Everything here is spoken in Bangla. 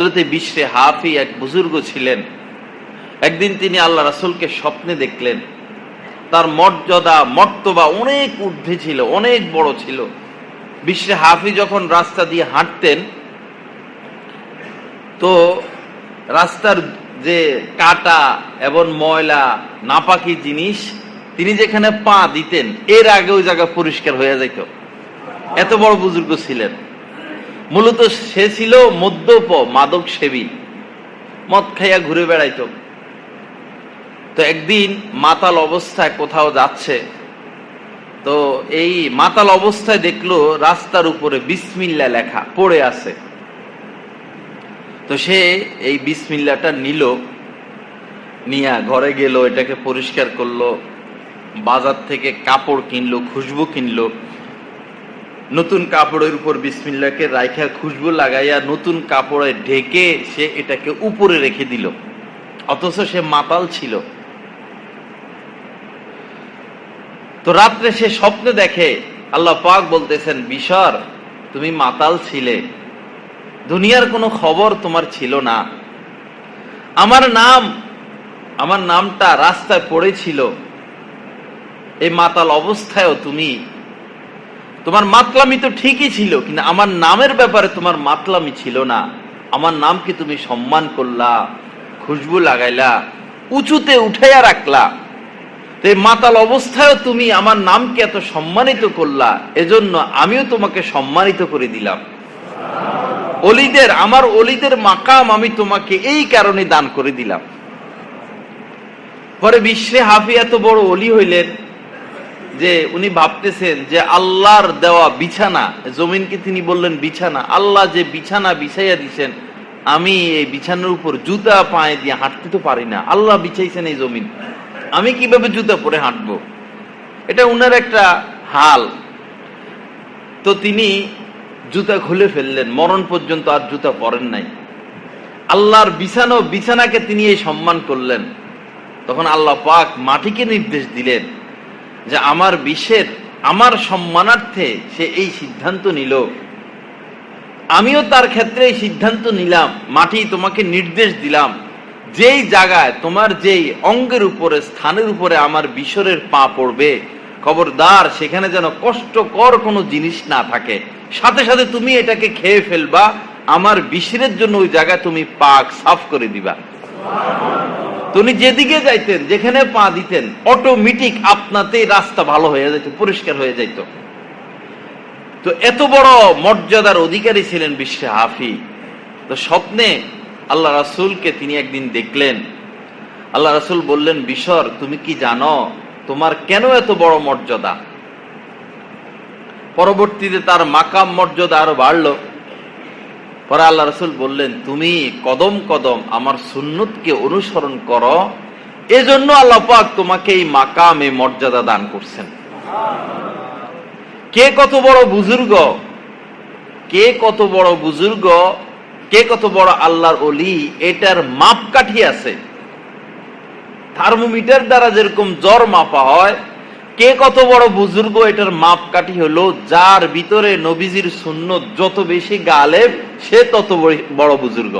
বিশ্বে হাফি এক বুজুর্গ ছিলেন। একদিন তিনি আল্লাহ রাসুলকে স্বপ্নে দেখলেন। তার মর্যাদা, মর্তবা অনেক ঊর্ধ্বে ছিল, অনেক বড় ছিল। বিশ্বে হাফি যখন রাস্তা দিয়ে হাঁটতেন, তো রাস্তার যে কাটা এবং ময়লা, নাপাকি জিনিস, তিনি যেখানে পা দিতেন, এর আগে ওই জায়গা পরিষ্কার হয়ে যেত এত বড় বুজুর্গ ছিলেন। মূলত সে ছিল মদ্যপ মাদক সেবী মদ খাইয়া ঘুরে বেড়াইতো। তো একদিন মাতাল অবস্থায় কোথাও যাচ্ছে। তো এই মাতাল অবস্থায় দেখল রাস্তার উপরে বিসমিল্লা লেখা, পড়ে আছে। তো সে এই বিসমিল্লাটা নিল, নিয়া ঘরে গেল, এটাকে পরিষ্কার করল, বাজার থেকে কাপড় কিনলো, খুশবু কিনলো। নতুন কাপড়ের উপর বিসমিল্লাকে রাইখা খুশবু লাগাইয়া নতুন কাপড়ে ঢেকে সে এটাকে উপরে রেখে দিল। অথচ সে মাতাল ছিল। তো রাত্রে সে স্বপ্নে দেখে, আল্লাহ পাক বলতেছেন, বিশর, তুমি মাতাল ছিলে। দুনিয়ার কোনো খবর তোমার ছিল না। আমার নাম, আমার নামটা রাস্তায় পড়েছিল। এই মাতাল অবস্থায়ও তুমি তোমার মাতলামি তো ঠিকই ছিল, কিন্তু আমার নামের ব্যাপারে তোমার মাতলামি ছিল না। আমার নামকে তুমি সম্মান করলা, খুশবু লাগাইলা, উঁচুতে উঠাইয়া রাখলা? তো মাতাল অবস্থায়ও তুমি আমার নামকে এত সম্মানিত করলা, এজন্য আমিও তোমাকে সম্মানিত করে দিলাম। অলিদের, আমার অলিদের মাকাম আমি তোমাকে এই কারণে দান করে দিলাম। পরে বিশ্বে হাফি এত বড় অলি হইলেন। যে উনি ভাবতেছেন যে আল্লাহর দেওয়া বিছানা, জমিনকে তিনি বললেন বিছানা, আল্লাহ যে বিছানা বিছাইয়া দিছেন, আমি এই বিছানার উপর জুতা পায়ে দিয়ে হাঁটতে তো পারি না। আল্লাহ বিছাইছেন এই জমিন। আমি কীভাবে জুতা পরে হাঁটবো? এটা উনার একটা হাল। তো তিনি জুতা খুলে ফেললেন। মরণ পর্যন্ত আর জুতা পরেন নাই। আল্লাহর বিছানো বিছানাকে তিনি এই সম্মান করলেন। তখন আল্লাহ পাক মাটিকে নির্দেশ দিলেন। যে আমার বিশ্বের আমার সম্মানার্থে সে এই সিদ্ধান্ত নিল। আমিও তার ক্ষেত্রে এই সিদ্ধান্ত নিলাম, মাটি তোমাকে নির্দেশ দিলাম। যেই জায়গায় তোমার যেই অঙ্গের উপরে, স্থানের উপরে আমার বিশ্বরের পা পড়বে, খবরদার, সেখানে যেন কষ্টকর কোনো জিনিস না থাকে। সাথে সাথে তুমি এটাকে খেয়ে ফেলবা, আমার বিশ্বরের জন্য ওই জায়গায় তুমি পাক সাফ করে দিবা। উনি যেদিকে যাইতেন, যেখানে পা দিতেন অটোমেটিক আপনাতেই রাস্তা ভালো হয়ে যেত পরিষ্কার হয়ে যাইত। তো এত বড় মর্যাদার অধিকারী ছিলেন বিশ্বে হাফি। তো স্বপ্নে আল্লাহ রাসুলকে তিনি একদিন দেখলেন। আল্লাহ রাসুল বললেন, বিশর, তুমি কি জানো তোমার কেন এত বড় মর্যাদা? পরবর্তীতে তার মাকাম মর্যাদা আরও বাড়লো। পরে আল্লাহ রসুল বললেন, তুমি কদম কদম আমার সুন্নতকে অনুসরণ করো। এজন্য আল্লাহ পাক তোমাকে এই মাকাম মর্যাদা দান করছেন। কে কত বড় বুজুর্গ? কে কত বড় বুজুর্গ? কে কত বড় আল্লাহর অলি এটার মাপকাঠি আছে। থার্মোমিটার দ্বারা যেরকম জ্বর মাপা হয় কে কত বড় বুজুর্গ এটার মাপকাঠি হলো? যার ভিতরে নবীজির শূন্য যত বেশি গালেব, সে তত বড় বুজুর্গ।